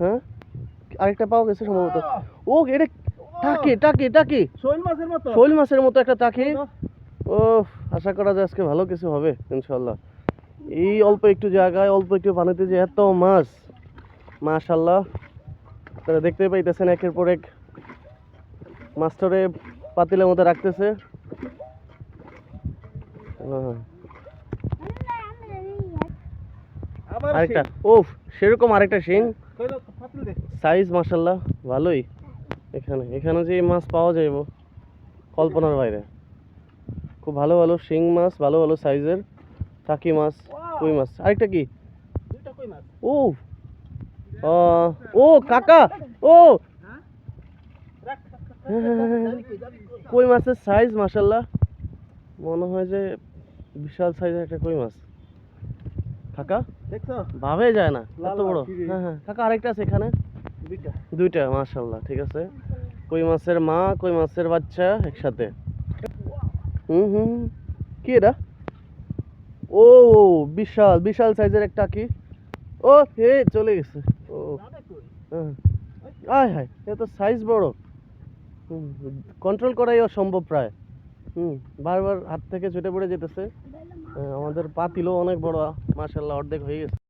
হ্যাঁ? আরেকটা পাওয়া গেছে সম্ভবত। ও এটা টাকি টাকি টাকি। শোল মাছের মতো। শোল মাছের মতো একটা টাকি। ও আশা করা যায় আজকে ভালো কিছু হবে ইনশাল্লাহ এই অল্প একটু জায়গায় অল্প একটু পানিতে যে এত মাছ মাশাল্লাহ আপনারা দেখতে পাইতেছেন একের পর এক মাস্টারে পাতিলের মধ্যে রাখতেছে। হ্যাঁ, আরেকটা। ও সেরকম আরেকটা শিং সাইজ মাশাল্লাহ ভালোই। এখানে এখানে যে মাছ পাওয়া যাইব কল্পনার বাইরে। খুব ভালো ভালো শিং মাছ ভালো ভালো সাইজের টাকি মাছ কই মাছ। আরেকটা কি? ও ও কাকা ও। কই মাছের সাইজ মাশাল্লাহ মনে হয় যে বিশাল সাইজের একটা কই মাছ। কাকা দেখছ ভাবে যায় না এত বড়। হ্যাঁ হ্যাঁ। কাকা আরেকটা আছে এখানে। দুইটা। দুইটা ঠিক আছে। কই মাছের মা কই মাছের বাচ্চা একসাথে? হুম হুম। কি এটা? ও বিশাল বিশাল সাইজের একটা কি? ও হে চলে গেছে। ও হ্যাঁ। আয় হায় এ তো সাইজ বড়। কন্ট্রোল করাই অসম্ভব প্রায়। হুম, বারবার হাত থেকে ছুটে পড়ে যেতেছে। আমাদের পাতিলও অনেক বড় মার্শাল্লাহ অর্ধেক হয়ে গেছে।